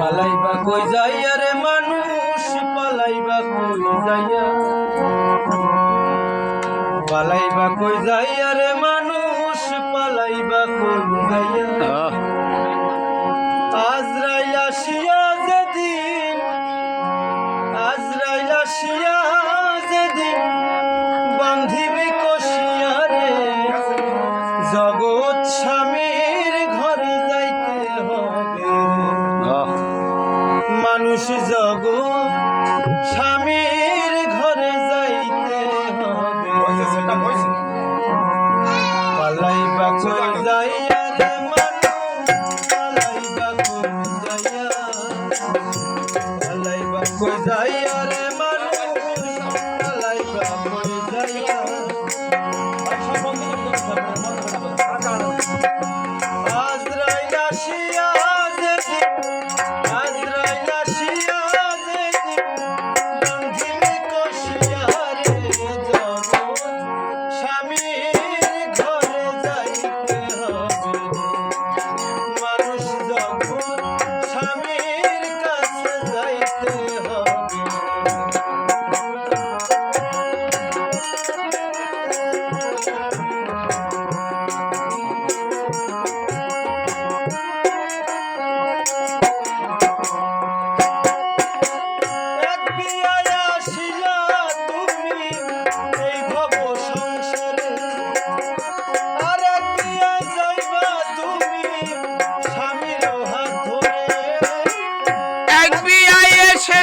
পালাইবা কই যাইয়া রে মানুষ পালাইবা কই যাইয়া? পালাইবা কই যাইয়া রে মানুষ পালাইবা কই যাইয়া? আজ Mas aí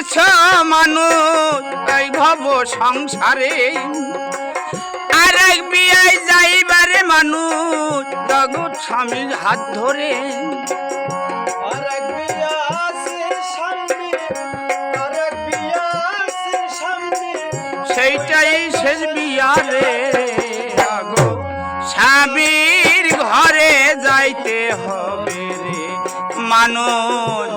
তুচ্ছ মানুষ তাই ভব সংসারে। আর এক বিয়ায় যাইবারে মানুষ জগৎ স্বামীর হাত ধরে। সেইটাই শেষ বিয়ারে স্বামীর ঘরে যাইতে হবে রে। মানুষ